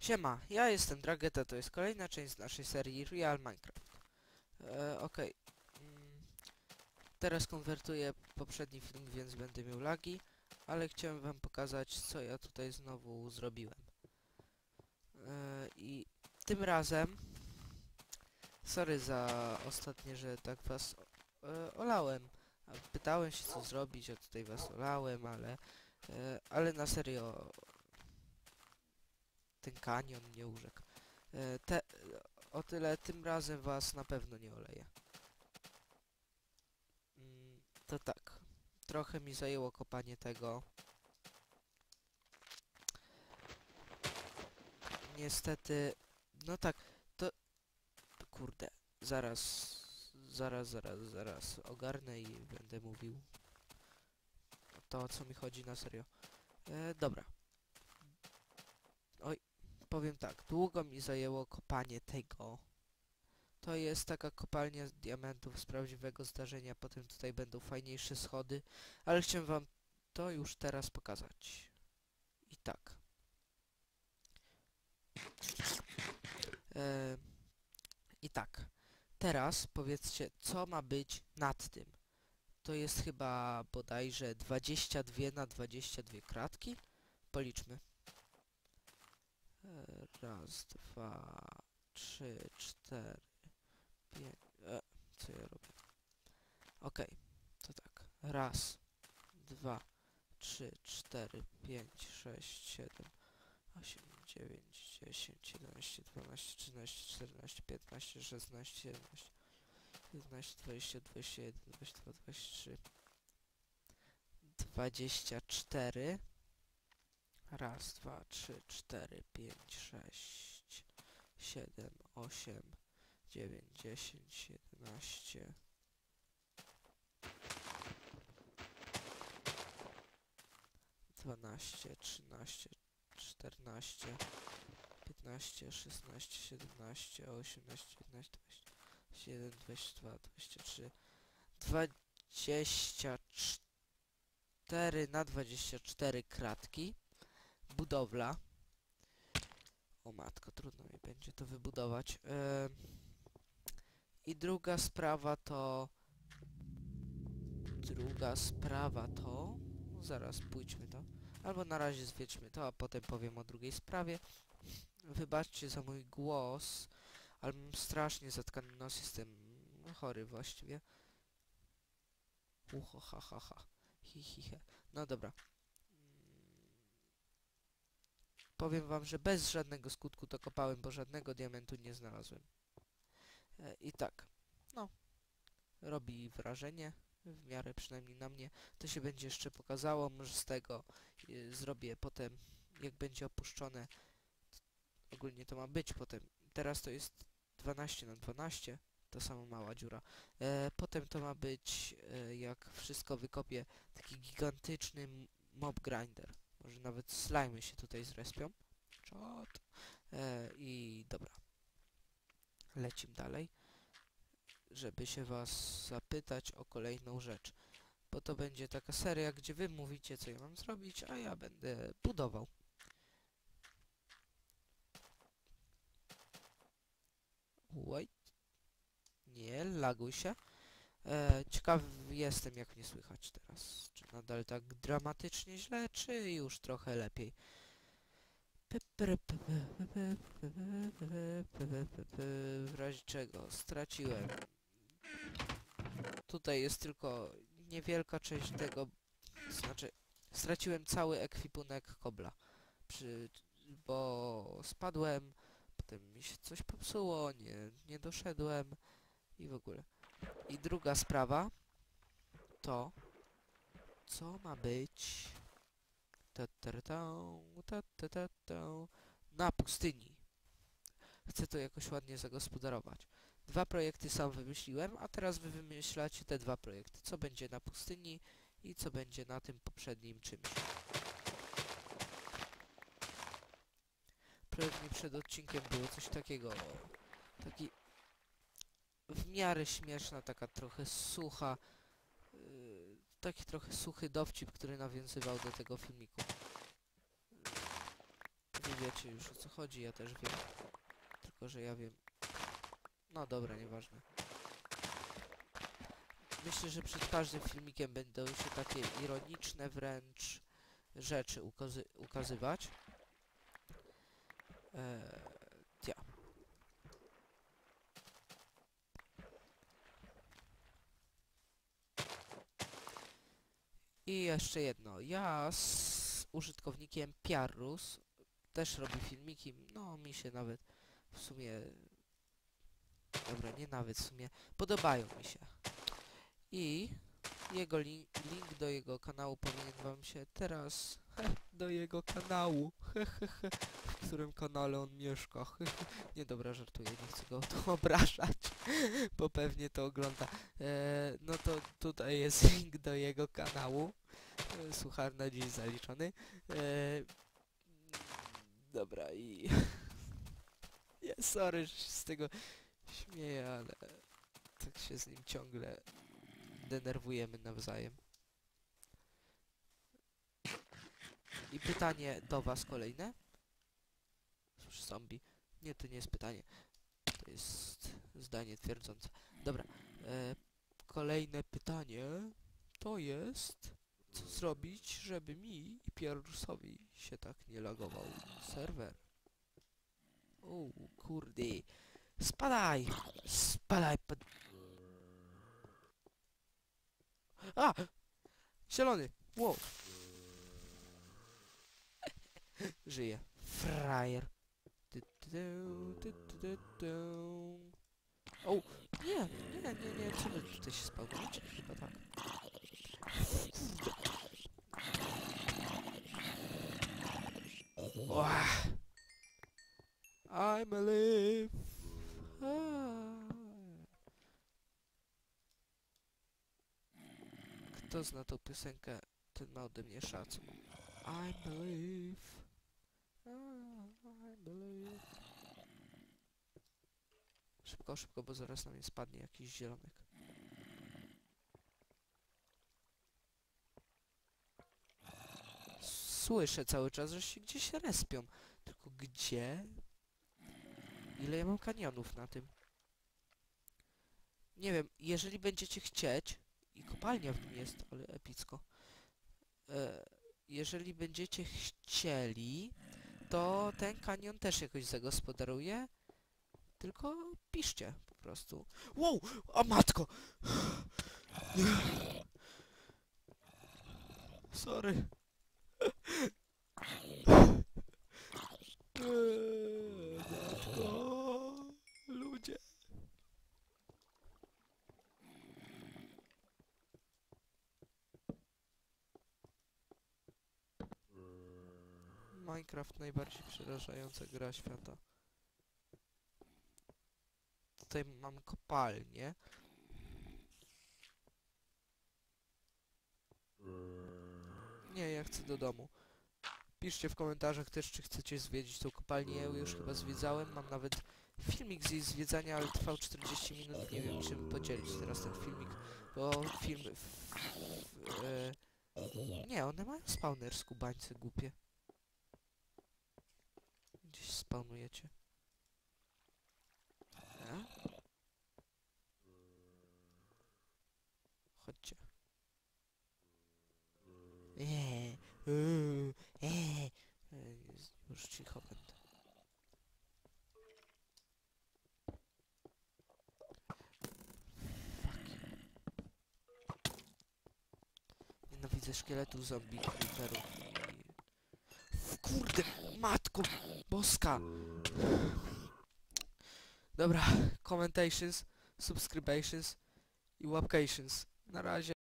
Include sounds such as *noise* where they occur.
Siema, ja jestem Drageta, to jest kolejna część z naszej serii Real Minecraft. E, Okej. Mm, Teraz konwertuję poprzedni film, więc będę miał lagi, ale chciałem wam pokazać, co ja tutaj znowu zrobiłem. E, I tym razem... Sorry za ostatnie, że tak was e, olałem. Pytałem się, co zrobić, a tutaj was olałem, ale... E, ale na serio, ten kanion nie urzekł. E, te, o tyle tym razem was na pewno nie oleję. Mm, to tak. Trochę mi zajęło kopanie tego. Niestety, no tak, to... Kurde, zaraz, zaraz, zaraz, zaraz ogarnę i będę mówił to, o co mi chodzi na serio. E, dobra. Oj, powiem tak, długo mi zajęło kopanie tego. To jest taka kopalnia z diamentów z prawdziwego zdarzenia, potem tutaj będą fajniejsze schody, ale chciałem wam to już teraz pokazać. I tak. E, I tak. Teraz powiedzcie, co ma być nad tym. To jest chyba bodajże 22 na 22 kratki. Policzmy. Raz, dwa, trzy, cztery, pięć. E, co ja robię? Okej, to tak. Raz, dwa, trzy, cztery, pięć, sześć, siedem, osiem, dziewięć, dziesięć, jedenaście, dwanaście, trzynaście, czternaście, piętnaście, szesnaście, siedemnaście, jedenaście, dwadzieścia, dwadzieścia jeden, dwadzieścia dwa, dwadzieścia trzy, dwadzieścia cztery. Raz, dwa, trzy, cztery, pięć, sześć, siedem, osiem, dziewięć, dziesięć, jedenaście. Dwanaście, trzynaście, czternaście, piętnaście, szesnaście, siedemnaście, osiemnaście, dziewiętnaście, dwadzieścia jeden, dwadzieścia dwa, dwadzieścia trzy, dwadzieścia cztery na dwadzieścia cztery kratki budowla. O matko, trudno mi będzie to wybudować. Em, I druga sprawa to... Druga sprawa to... Zaraz pójdźmy to. Albo na razie zwiedźmy to, a potem powiem o drugiej sprawie. Wybaczcie za mój głos, ale mam strasznie zatkany nos, jestem chory właściwie. Ucho, ha, ha, ha. Hi, hi, he. No dobra. Powiem wam, że bez żadnego skutku to kopałem, bo żadnego diamentu nie znalazłem. E, I tak, no, robi wrażenie, w miarę przynajmniej na mnie. To się będzie jeszcze pokazało, może z tego e, zrobię potem, jak będzie opuszczone. Ogólnie to ma być potem. Teraz to jest 12 na 12, to sama mała dziura. E, potem to ma być, e, jak wszystko wykopię, taki gigantyczny mob grinder. Może nawet slimy się tutaj zrespią. Czot. E, I dobra. Lecim dalej. Żeby się was zapytać o kolejną rzecz. Bo to będzie taka seria, gdzie wy mówicie, co ja mam zrobić, a ja będę budował. Wait. Nie, laguj się. E, ciekaw jestem, jak mnie słychać teraz. Czy nadal tak dramatycznie źle, czy już trochę lepiej? W razie czego straciłem. Tutaj jest tylko niewielka część tego, znaczy straciłem cały ekwipunek kobla. Przy, bo spadłem, potem mi się coś popsuło, nie, nie doszedłem i w ogóle. I druga sprawa to co ma być ta, ta, ta, ta, ta, ta, na pustyni. Chcę to jakoś ładnie zagospodarować. Dwa projekty sam wymyśliłem, a teraz wy wymyślacie te dwa projekty. Co będzie na pustyni i co będzie na tym poprzednim czymś. Pewnie przed odcinkiem było coś takiego. Taki miarę śmieszna, taka trochę sucha, yy, taki trochę suchy dowcip, który nawiązywał do tego filmiku. wy wiecie już o co chodzi, ja też wiem. Tylko, że ja wiem... No dobra, nieważne. Myślę, że przed każdym filmikiem będą się takie ironiczne wręcz rzeczy ukazy ukazywać. Eee, ja. I jeszcze jedno. Ja z użytkownikiem Piarus też robi filmiki. No, mi się nawet w sumie... Dobra, nie nawet w sumie. Podobają mi się. I jego li link do jego kanału powinien wam się teraz... *laughs* Do jego kanału. *laughs* W którym kanale on mieszka. *laughs* Nie dobra, żartuję. Nie chcę go to obrażać. Bo pewnie to ogląda. E, no to tutaj jest link do jego kanału. E, Suchar na dziś zaliczony. E, dobra i... *laughs* Ja sorry, że się z tego śmieję, ale tak się z nim ciągle denerwujemy nawzajem. I pytanie do was kolejne. Cóż, zombie. Nie, to nie jest pytanie. To jest zdanie twierdzące. Dobra. E, kolejne pytanie to jest... Co zrobić, żeby mi i Pierusowi się tak nie lagował serwer? O, kurde. Spadaj! Spadaj pod... A! Zielony! Wow! *laughs* Żyje. Frajer. O! Nie, nie, nie, nie, wy tutaj się spełniacie? Chyba tak. Ła. I'm alive. Ah. Kto zna tą piosenkę, ten ma ode mnie szacun. I believe. Ah, I believe. Szybko, szybko, bo zaraz na mnie spadnie jakiś zielonek. Słyszę cały czas, że się gdzieś respią. Tylko gdzie? Ile ja mam kanionów na tym? Nie wiem, jeżeli będziecie chcieć, i kopalnia w nim jest, ale epicko. E, jeżeli będziecie chcieli, to ten kanion też jakoś zagospodaruję. Tylko piszcie po prostu. Wow! A matko! *sighs* Sorry. Eee, matko, ludzie. Minecraft najbardziej przerażająca gra świata. Tutaj mam kopalnię. Nie, ja chcę do domu. Piszcie w komentarzach też, czy chcecie zwiedzić tą kopalnię. Ja już chyba zwiedzałem. Mam nawet filmik z jej zwiedzania, ale trwał 40 minut. Nie wiem, czym podzielić teraz ten filmik, bo film... W, w, e, nie, one mają spawner skubańce głupie. Spawnujecie. A? Chodźcie. Eee, uuu, eee. Eee, Już cicho będę. Nienawidzę szkieletów, zombie, creeperów. Kurde, matko boska! Dobra, commentations, subscribations i łapcations. Na razie.